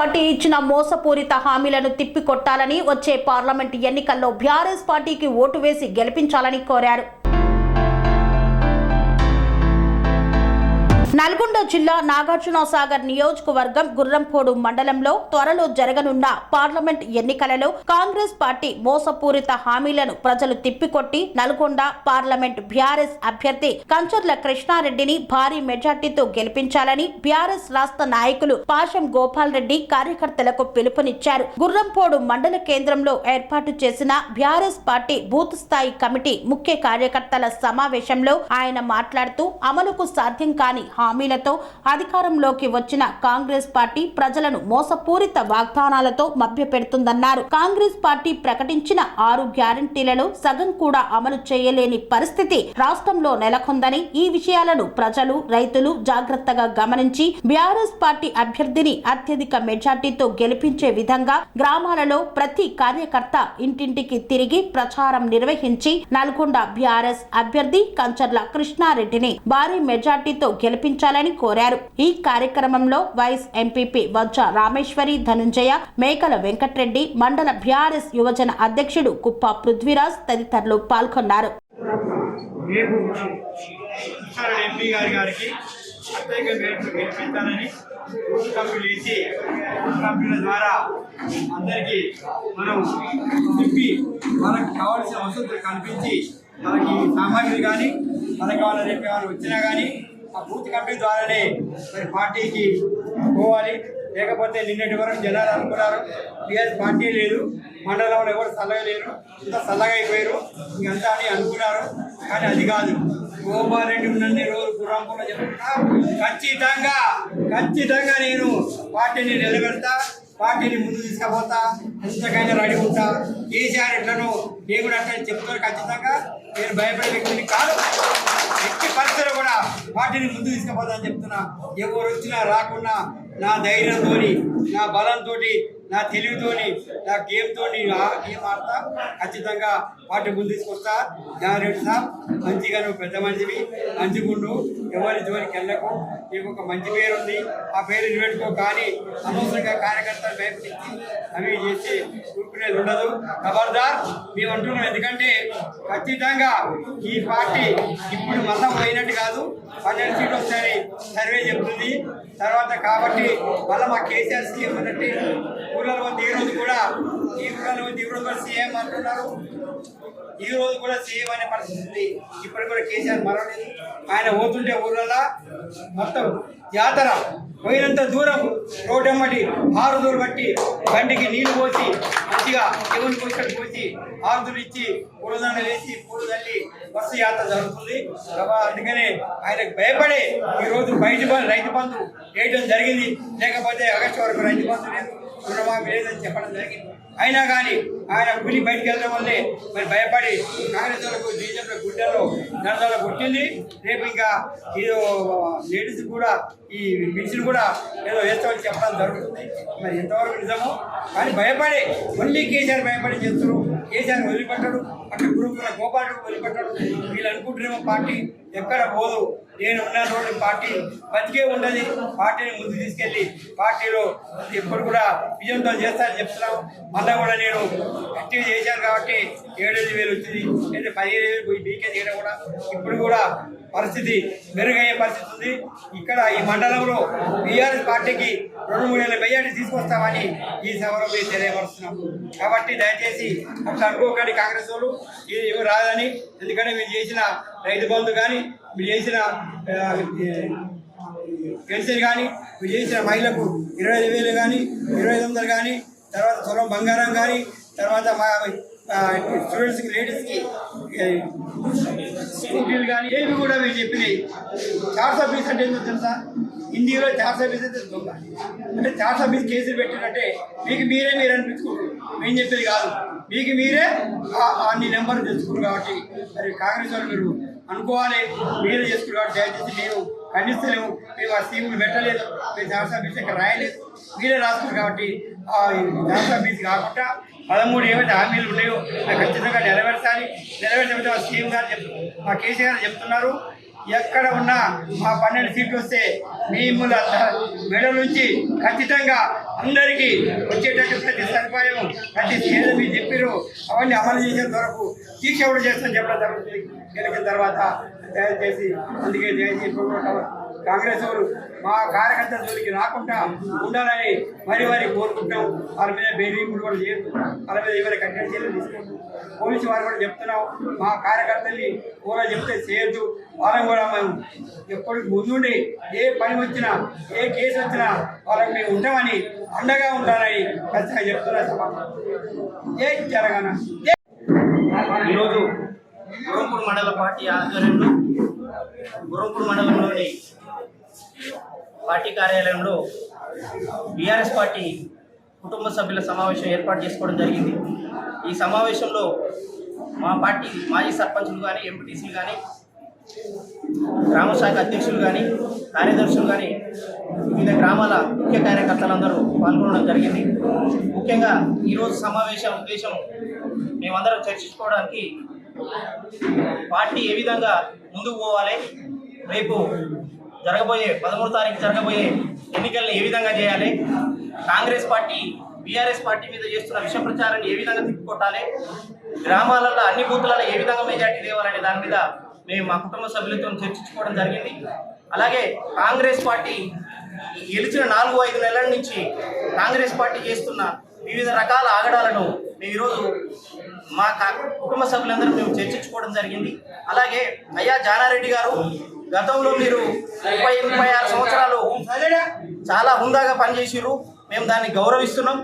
Party ఇచ్చిన మోసపూరిత హామీలను తిప్పికొట్టాలని వచ్చే పార్లమెంట్ ఎన్నికల్లో బీఆర్ఎస్ పార్టీకి ఓటు వేసి గెలిపించాలని కోరారు. నల్గొండ జిల్లా నాగార్జున సాగర్ నియోజకవర్గం గుర్రంపోడు మండలంలో త్వరలో జరగనున్న పార్లమెంట్ ఎన్నికలలో కాంగ్రెస్ పార్టీ మోసపూరిత హామీలను ప్రజలు తిప్పికొట్టి నల్గొండ పార్లమెంట్ బీఆర్ఎస్ అభ్యర్థి కంచర్ల కృష్ణారెడ్డిని భారీ మెజార్టీతో గెలిపించాలని బీఆర్ఎస్ రాష్ట్ర నాయకులు పాషం గోపాల్ రెడ్డి కార్యకర్తలకు పిలుపునిచ్చారు. గుర్రంపోడు మండల కేంద్రంలో ఏర్పాటు చేసిన బీఆర్ఎస్ పార్టీ బూత్ స్థాయి కమిటీ ముఖ్య కార్యకర్తల సమావేశంలో ఆయన మాట్లాడుతూ అమలుకు సాధ్యం కాని హామీలతో అధికారంలోకి వచ్చిన కాంగ్రెస్ పార్టీ ప్రజలను మోసపూరిత వాగ్దానాలతో మభ్యపెడుతుందన్నారు. కాంగ్రెస్ పార్టీ ప్రకటించిన ఆరు గ్యారంటీలలో సగం కూడా అమలు చేయలేని పరిస్థితి రాష్ట్రంలో నెలకొందని ఈ విషయాలను ప్రజలు రైతులు జాగ్రత్తగా గమనించి బీఆర్ఎస్ పార్టీ అభ్యర్థిని అత్యధిక మెజార్టీతో గెలిపించే విధంగా గ్రామాలలో ప్రతి కార్యకర్త ఇంటింటికి తిరిగి ప్రచారం నిర్వహించి నల్గొండ బీఆర్ఎస్ అభ్యర్థి కంచర్ల కృష్ణారెడ్డిని భారీ మెజార్టీతో నిర్వహించాలని కోరారు. ఈ కార్యక్రమంలో వైస్ ఎంపీపీ వజ్జ రామేశ్వరి ధనుంజయ మేకల వెంకట్రెడ్డి మండల బీఆర్ఎస్ యువజన అధ్యక్షుడు కుప్ప పృథ్వీరాజ్ తదితరులు పాల్గొన్నారు. ప్రత్యేక మేరకు గెలిపించాలని వేసి ద్వారా అందరికీ మనం మనకు కావాల్సిన వసతులు కల్పించి మనకి సామాగ్రి కానీ మనకు వాళ్ళ రేపు ఏమైనా వచ్చినా కానీ ఆ బూత్ కమిటీ ద్వారానే మరి పార్టీకి పోవాలి. లేకపోతే నిన్నటి వరకు జనాలు అనుకున్నారు. టీఆర్ఎస్ పార్టీ లేదు. మండలంలో ఎవరు చల్లగా లేరు. ఇంత చల్లగా అయిపోయారు. ఇంకంతా అని అనుకున్నారు. కానీ అది కాదు. గోపాలరెడ్డి ఉన్నన్ని రోజు గుర్రంపూర్లో చెప్తున్నా ఖచ్చితంగా ఖచ్చితంగా నేను పార్టీని నిలబెడతా. పార్టీని ముందు తీసుకుపోతా ఎంతకైనా రెడీ ఉంటా. కేసీఆర్ ఎట్లనో నేను కూడా అట్లా చెప్తాను ఖచ్చితంగా. నేను భయపడే వ్యక్తిని కాదు. ఎట్టి పరిస్థితులు కూడా పార్టీని ముందు తీసుకుపోతానని చెప్తున్నా. ఎవరు వచ్చినా రాకున్నా నా ధైర్యంతో నా బలంతో నా తెలివితోని నా గేమ్తో ఆ గేమ్ ఆడతా. ఖచ్చితంగా పార్టీ ముందు తీసుకొస్తా. జాగ్రత్త సార్ మంచిగా నువ్వు పెద్ద మనిషివి. మంచిగుండు ఎవరి జోలికి వెళ్ళకు. నీకు ఒక మంచి పేరు ఉంది ఆ పేరు నిలబెట్టుకో కానీ అనవసరంగా కార్యకర్తలు భయపడించి అవి చేసి కూర్చునేది ఉండదు. ఖబర్దార్ మేము అంటున్నాం. ఎందుకంటే ఖచ్చితంగా ఈ పార్టీ ఇప్పుడు మళ్ళా పోయినట్టు కాదు. పన్నెండు సీట్లు వస్తాయని సర్వే చెప్తుంది. తర్వాత కాబట్టి మళ్ళీ మా కేసీఆర్ సీఎం అన్నట్టు ఊళ్ళలో వద్ద ఈ రోజు కూడా ఈ ఊళ్ళలో మంది ఈ రోజు కూడా సీఎం అంటున్నారు. ఈ రోజు కూడా సీఎం అనే పరిస్థితి ఉంది. ఇప్పుడు కూడా కేసీఆర్ మరవలేదు ఆయన పోతుంటే ఊళ్ళలో మొత్తం జాతర పోయినంత దూరం రోడ్డమ్మటి ఆరుదూరు బట్టి బండికి నీళ్ళు పోసి మంచిగా దేవుని పోసుకొని పోసి ఆరుదూరు ఇచ్చి పూలదండ వేసి పూలు తల్లి బస్సు యాత్ర జరుగుతుంది. అందుకనే ఆయనకు భయపడే ఈరోజు బయట రైతు బంధు వేయడం జరిగింది. లేకపోతే ఆగస్టు వరకు రైతు బంధు లేదు. రుణమాఫీ లేదని చెప్పడం జరిగింది. అయినా కానీ ఆయన పులి బయటికి వెళ్ళడం వల్లే మరి భయపడి కాంగ్రెస్ వాళ్ళకు బీజేపీ గుడ్డలో నడదల కొట్టింది. రేపు ఇంకా ఈ లేడీస్ కూడా ఈ పెన్షన్ కూడా ఏదో వేస్తామని చెప్పడం జరుగుతుంది. మరి ఎంతవరకు నిజము? కానీ భయపడి మళ్ళీ కేసీఆర్ భయపడి చేస్తారు కేసీఆర్ వదిలిపెట్టాడు. అక్కడ గురుకుల గోపాలకు వదిలిపెట్టాడు. వీళ్ళు అనుకుంటున్నామో పార్టీ ఎక్కడ పోదు. నేను ఉన్న రోజు పార్టీ బతికే ఉండదు. పార్టీని ముందు తీసుకెళ్ళి పార్టీలో ఎప్పుడు కూడా విజయంతో చేస్తానని చెప్తున్నాం. మళ్ళీ కూడా నేను యాక్టివ్ చేశాను కాబట్టి ఏడెనిమిది వేలు వచ్చింది. అయితే పదిహేను వేలు పోయి బీకే చేయడం కూడా. ఇప్పుడు కూడా పరిస్థితి మెరుగయ్యే పరిస్థితి ఉంది. ఇక్కడ ఈ మండలంలో బీఆర్ఎస్ పార్టీకి రెండు మూడు వేల మెజార్టీ తీసుకొస్తామని ఈ సభలో మేము తెలియపరుస్తున్నాం. కాబట్టి దయచేసి అట్లా అనుకోకండి కాంగ్రెస్ వాళ్ళు ఇది ఏమి రాదని ఎందుకంటే మీరు చేసిన రైతు బంధు కానీ మీరు చేసిన పెన్షన్ కానీ మీరు చేసిన మహిళకు ఇరవై ఐదు వేలు కానీ ఇరవై ఐదు వందలు కానీ తర్వాత తులం బంగారం కానీ తర్వాత మా స్టూడెంట్స్కి లేడీస్కి స్కూటీలు కానీ ఏవి కూడా మీరు చెప్పినాయి. చార్సా ఫీస్ అంటే ఏంటో తెలుసా? హిందీలో చార్సా ఫీస్ అయితే దొంగ అంటే చార్సా ఫీస్ కేసులు పెట్టినట్టే మీకు మీరే మీరు అనిపించుకుంటారు. మేము చెప్పేది కాదు. మీకు మీరే అన్ని నెంబర్లు తెలుసుకున్నారు కాబట్టి. మరి కాంగ్రెస్ వాళ్ళు మీరు అనుకోవాలి. మీరు చేసుకున్నారు దయచేసి మేము ఖండిస్తలేము. మేము ఆ స్కీములు పెట్టలేదు. మేము శాసనసభ్యులకి బీచ్ రాయలేదు. మీరే రాసుకున్నారు కాబట్టి శాసనసభ్యులు బీచ్ కాకుండా పదమూడు ఏవైతే హామీలు ఉన్నాయో ఖచ్చితంగా నెరవేర్చాలి. నెరవేర్చకపోతే మా స్కీమ్ గారు చెప్తు మా కేసీఆర్ గారు చెప్తున్నారు ఎక్కడ ఉన్నా మా పన్నెండు సీట్లు వస్తే మిమ్మల్ని మెడ నుంచి ఖచ్చితంగా అందరికీ వచ్చేటట్టు ప్రతి సదుపాయం ప్రతి ఏదో మీరు చెప్పారు అవన్నీ అమలు చేసేంత వరకు దీక్ష కూడా చేస్తాం చెప్పడం జరుగుతుంది. గెలిచిన తర్వాత దయచేసి అందుకే దయచేసి కాంగ్రెస్ వారు మా కార్యకర్తల జోలికి రాకుండా ఉండాలని మరి మరి కోరుకుంటాం. వాళ్ళ మీద బెదిరింపులు కూడా చేయొద్దు. వాళ్ళ మీద ఎవరి కఠిన చర్యలు తీసుకోవద్దు. పోలీసు వారు కూడా చెప్తున్నాం. మా కార్యకర్తల్ని కూడా చెప్తే చేయొద్దు. వాళ్ళని కూడా మేము ఎప్పటికి ముందుండి ఏ పని వచ్చినా ఏ కేసు వచ్చినా వాళ్ళకి మేము ఉంటామని అండగా ఉండాలని ఖచ్చితంగా చెప్తున్నా సభ. జై తెలంగాణ ఈరోజు గురంపూడి మండల పార్టీ ఆధ్వర్యంలో గురంపూడి మండలంలోని పార్టీ కార్యాలయంలో బీఆర్ఎస్ పార్టీ కుటుంబ సభ్యుల సమావేశం ఏర్పాటు చేసుకోవడం జరిగింది. ఈ సమావేశంలో మా పార్టీ మాజీ సర్పంచులు కానీ ఎంపీటీసీలు కానీ గ్రామ శాఖ అధ్యక్షులు కానీ కార్యదర్శులు కానీ వివిధ గ్రామాల ముఖ్య కార్యకర్తలందరూ పాల్గొనడం జరిగింది. ముఖ్యంగా ఈరోజు సమావేశం ఉద్దేశం మేమందరం చర్చించుకోవడానికి పార్టీ ఏ విధంగా ముందుకు పోవాలి? రేపు జరగబోయే పదమూడు తారీఖు జరగబోయే ఎన్నికల్ని ఏ విధంగా చేయాలి? కాంగ్రెస్ పార్టీ బీఆర్ఎస్ పార్టీ మీద చేస్తున్న విష ప్రచారాన్ని ఏ విధంగా తిప్పుకొట్టాలి? గ్రామాలలో అన్ని బూతులలో ఏ విధంగా మెజార్టీ తేవాలనే దాని మీద మేము మా కుటుంబ సభ్యులతో చర్చించుకోవడం జరిగింది. అలాగే కాంగ్రెస్ పార్టీ గెలిచిన నాలుగు ఐదు నెలల నుంచి కాంగ్రెస్ పార్టీ చేస్తున్న వివిధ రకాల ఆగడాలను మేము ఈరోజు మా కుటుంబ సభ్యులందరూ మేము చర్చించుకోవడం జరిగింది. అలాగే అయ్యా జానారెడ్డి గారు గతంలో మీరు ముప్పై ముప్పై ఆరు సంవత్సరాలు చాలా హుందాగా పనిచేసిర్రు. మేము దాన్ని గౌరవిస్తున్నాం.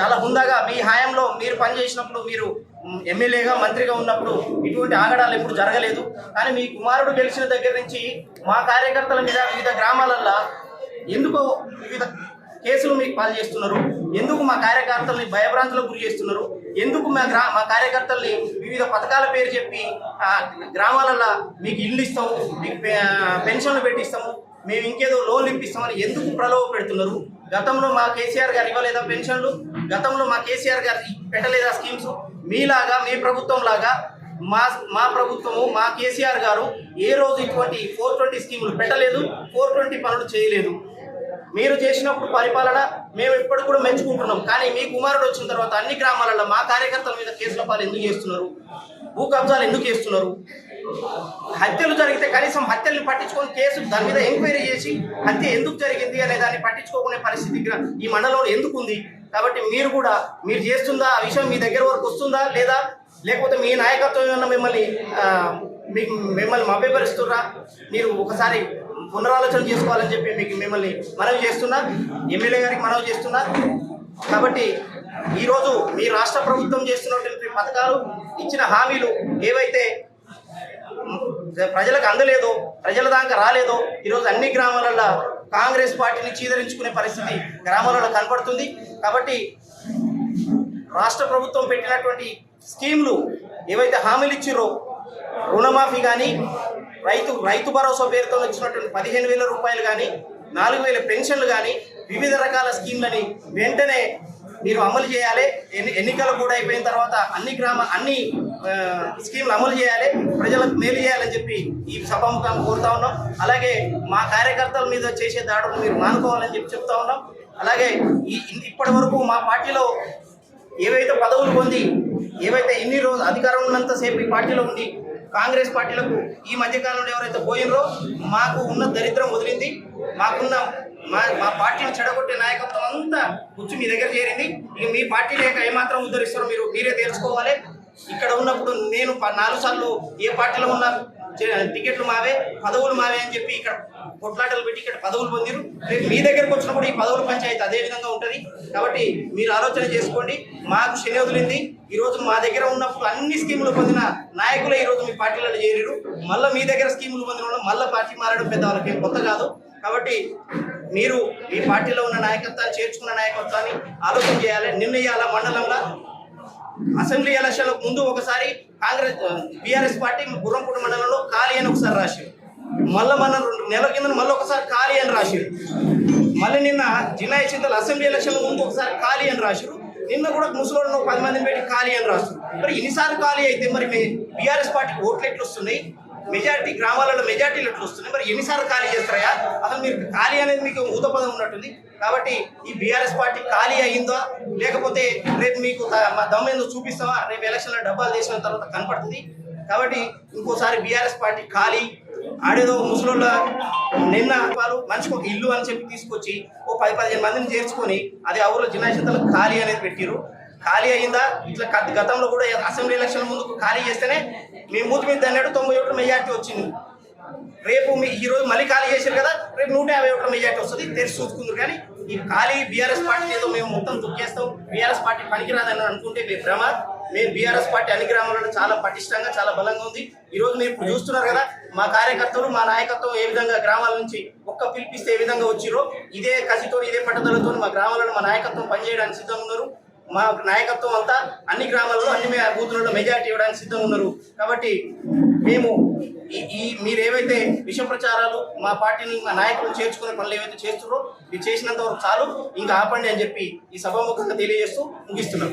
చాలా హుందాగా మీ హయాంలో మీరు పనిచేసినప్పుడు మీరు ఎమ్మెల్యేగా మంత్రిగా ఉన్నప్పుడు ఇటువంటి ఆగడాలు ఎప్పుడు జరగలేదు. కానీ మీ కుమారుడు గెలిచిన దగ్గర నుంచి మా కార్యకర్తల మీద వివిధ గ్రామాలల్లో ఎందుకో వివిధ కేసులు మీకు పాలు చేస్తున్నారు? ఎందుకు మా కార్యకర్తల్ని భయభ్రాంతులకు గురి చేస్తున్నారు? ఎందుకు మా గ్రా మా కార్యకర్తల్ని వివిధ పథకాల పేరు చెప్పి ఆ గ్రామాలలో మీకు ఇల్లు ఇస్తాము మీకు పె- పెన్షన్లు పెట్టిస్తాము మేము ఇంకేదో లోన్లు ఇప్పిస్తామని ఎందుకు ప్రలోభ పెడుతున్నారు? గతంలో మా కేసీఆర్ గారు ఇవ్వలేదా పెన్షన్లు? గతంలో మా కేసీఆర్ గారు పెట్టలేదా స్కీమ్స్? మీలాగా మీ ప్రభుత్వం లాగా మా మా ప్రభుత్వము మా కేసీఆర్ గారు ఏ రోజు ఇటువంటి ఫోర్ ట్వంటీ స్కీములు పెట్టలేదు ఫోర్ ట్వంటీ పనులు చేయలేదు. మీరు చేసినప్పుడు పరిపాలన మేము ఇప్పటికి కూడా మెచ్చుకుంటున్నాం. కానీ మీ కుమారుడు వచ్చిన తర్వాత అన్ని గ్రామాలలో మా కార్యకర్తల మీద కేసుల పాలు ఎందుకు చేస్తున్నారు? భూ కబ్జాలు ఎందుకు చేస్తున్నారు? హత్యలు జరిగితే కనీసం హత్యల్ని పట్టించుకొని కేసు దాని మీద ఎంక్వైరీ చేసి హత్య ఎందుకు జరిగింది అనే దాన్ని పట్టించుకోకునే పరిస్థితి ఈ మండలంలో ఎందుకు ఉంది కాబట్టి మీరు కూడా మీరు చేస్తుందా? ఆ విషయం మీ దగ్గర వరకు వస్తుందా? లేదా లేకపోతే మీ నాయకత్వం ఏమన్నా మిమ్మల్ని మీకు మిమ్మల్ని మభ్యపరుస్తున్నా మీరు ఒకసారి పునరాలోచన చేసుకోవాలని చెప్పి మీకు మిమ్మల్ని మనవి చేస్తున్నా. ఎమ్మెల్యే గారికి మనవి చేస్తున్నా. కాబట్టి ఈరోజు మీ రాష్ట్ర ప్రభుత్వం చేస్తున్నటువంటి పథకాలు ఇచ్చిన హామీలు ఏవైతే ప్రజలకు అందలేదు ప్రజల దాకా రాలేదో. ఈరోజు అన్ని గ్రామాలలో కాంగ్రెస్ పార్టీని చీదరించుకునే పరిస్థితి గ్రామాలలో కనపడుతుంది. కాబట్టి రాష్ట్ర ప్రభుత్వం పెట్టినటువంటి స్కీమ్లు ఏవైతే హామీలు ఇచ్చిరో రుణమాఫీ కానీ రైతు రైతు భరోసా పేరుతో వచ్చినటువంటి పదిహేను వేల రూపాయలు కానీ నాలుగు వేల పెన్షన్లు కానీ వివిధ రకాల స్కీమ్లని వెంటనే మీరు అమలు చేయాలి. ఎన్ని ఎన్నికలు కూడా అయిపోయిన తర్వాత అన్ని గ్రామ అన్ని స్కీమ్లు అమలు చేయాలి. ప్రజలకు మేలు చేయాలని చెప్పి ఈ సభాముఖం కోరుతా ఉన్నాం. అలాగే మా కార్యకర్తల మీద చేసే దాడులు మీరు మానుకోవాలని చెప్పి చెప్తా ఉన్నాం. అలాగే ఈ ఇప్పటి వరకు మా పార్టీలో ఏవైతే పదవులు పొంది ఏవైతే ఇన్ని రోజు అధికారం ఉన్నంతసేపు ఈ పార్టీలో ఉండి కాంగ్రెస్ పార్టీలకు ఈ మధ్యకాలంలో ఎవరైతే పోయినరో మాకు ఉన్న దరిద్రం వదిలింది. మాకున్న మా మా పార్టీని చెడగొట్టే నాయకత్వం అంతా కూర్చు మీ దగ్గర చేరింది. ఇక మీ పార్టీ లేక ఏమాత్రం ఉద్ధరిస్తారో మీరు మీరే తెలుసుకోవాలి. ఇక్కడ ఉన్నప్పుడు నేను ప- నాలుగు సార్లు ఏ పార్టీలో ఉన్నా టికెట్లు మావే పదవులు మావే అని చెప్పి ఇక్కడ కొట్లాటలు పెట్టి ఇక్కడ పదవులు పొందిరు. రేపు మీ దగ్గరకు వచ్చినప్పుడు ఈ పదవుల పంచాయతీ అదే విధంగా ఉంటుంది. కాబట్టి మీరు ఆలోచన చేసుకోండి. మాకు శని వదిలింది. ఈ రోజు మా దగ్గర ఉన్నప్పుడు అన్ని స్కీములు పొందిన నాయకులే ఈ రోజు మీ పార్టీలలో చేరిరు మళ్ళీ మీ దగ్గర స్కీములు పొందిన వాళ్ళు మళ్ళీ పార్టీ మారడం పెద్ద వాళ్ళకి కొత్త కాదు. కాబట్టి మీరు మీ పార్టీలో ఉన్న నాయకత్వాన్ని చేర్చుకున్న నాయకత్వాన్ని ఆలోచన చేయాలి. నిర్ణయాల మండలంలో అసెంబ్లీ ఎలక్షన్లకు ముందు ఒకసారి కాంగ్రెస్ బీఆర్ఎస్ పార్టీ గుర్రంపూడి మండలంలో ఖాళీ అని ఒకసారి రాశారు. మళ్ళీ మన రెండు నెలల కింద మళ్ళీ ఒకసారి ఖాళీ అని రాశారు. మళ్ళీ నిన్న జిల్లా చింతలు అసెంబ్లీ ఎలక్షన్ల ముందు ఒకసారి ఖాళీ అని రాశారు. నిన్న కూడా ముసలోళ్ళు పది మందిని పెట్టి ఖాళీ అని రాస్తారు మరి ఇన్నిసార్లు ఖాళీ అయితే మరి మీ బీఆర్ఎస్ పార్టీకి ఓట్లు ఎట్లు వస్తున్నాయి? మెజార్టీ గ్రామాలలో మెజార్టీలు ఎట్లు వస్తున్నాయి? మరి ఎన్నిసార్లు ఖాళీ చేస్తారా? అసలు మీరు ఖాళీ అనేది మీకు ఊతపదం ఉన్నట్టుంది. కాబట్టి ఈ బీఆర్ఎస్ పార్టీ ఖాళీ అయ్యిందా? లేకపోతే రేపు మీకు మా దమ్ము ఏందో రేపు ఎలక్షన్లో డబ్బాలు చేసిన తర్వాత కనపడుతుంది. కాబట్టి ఇంకోసారి బీఆర్ఎస్ పార్టీ ఖాళీ. ఆడేదో ముసలోళ్ళ నిన్న వాళ్ళు మనిషికి ఒక ఇల్లు అని చెప్పి తీసుకొచ్చి ఓ పది పదిహేను మందిని చేర్చుకొని అది ఆ ఊర్లో జిల్లా ఖాళీ అనేది పెట్టిరు ఖాళీ అయిందా ఇట్లా గత- గతంలో కూడా అసెంబ్లీ ఎలక్షన్ ముందు ఖాళీ చేస్తేనే మీ మూతి మీద అన్నట్టు తొంభై ఒకటి మెజార్టీ వచ్చింది. రేపు మీ ఈ రోజు మళ్ళీ ఖాళీ చేశారు కదా రేపు నూట యాభై ఒకటి మెజార్టీ వస్తుంది తెరిచి చూసుకుందరు. కానీ ఈ ఖాళీ బీఆర్ఎస్ పార్టీ ఏదో మేము మొత్తం తొక్కేస్తాం బీఆర్ఎస్ పార్టీ పనికిరాదని అనుకుంటే మీ భ్రమ. మేము బీఆర్ఎస్ పార్టీ అన్ని గ్రామాలలో చాలా పటిష్టంగా చాలా బలంగా ఉంది. ఈ రోజు మీరు ఇప్పుడు చూస్తున్నారు కదా మా కార్యకర్తలు మా నాయకత్వం ఏ విధంగా గ్రామాల నుంచి ఒక్క పిలిపిస్తే ఏ విధంగా వచ్చిరో ఇదే కసితో ఇదే పట్టుదలతో మా గ్రామాలను మా నాయకత్వం పనిచేయడానికి సిద్ధంగా ఉన్నారు. మా నాయకత్వం అంతా అన్ని గ్రామాల్లో అన్ని బూతులలో మెజారిటీ ఇవ్వడానికి సిద్ధంగా ఉన్నారు. కాబట్టి మేము ఈ ఈ మీరు ఏవైతే విష ప్రచారాలు మా పార్టీని మా నాయకులు చేర్చుకునే పనులు ఏవైతే చేస్తున్నారో ఇది చేసినంత వరకు చాలు. ఇంకా ఆపండి అని చెప్పి ఈ సభాముఖంగా తెలియజేస్తూ ముగిస్తున్నాం.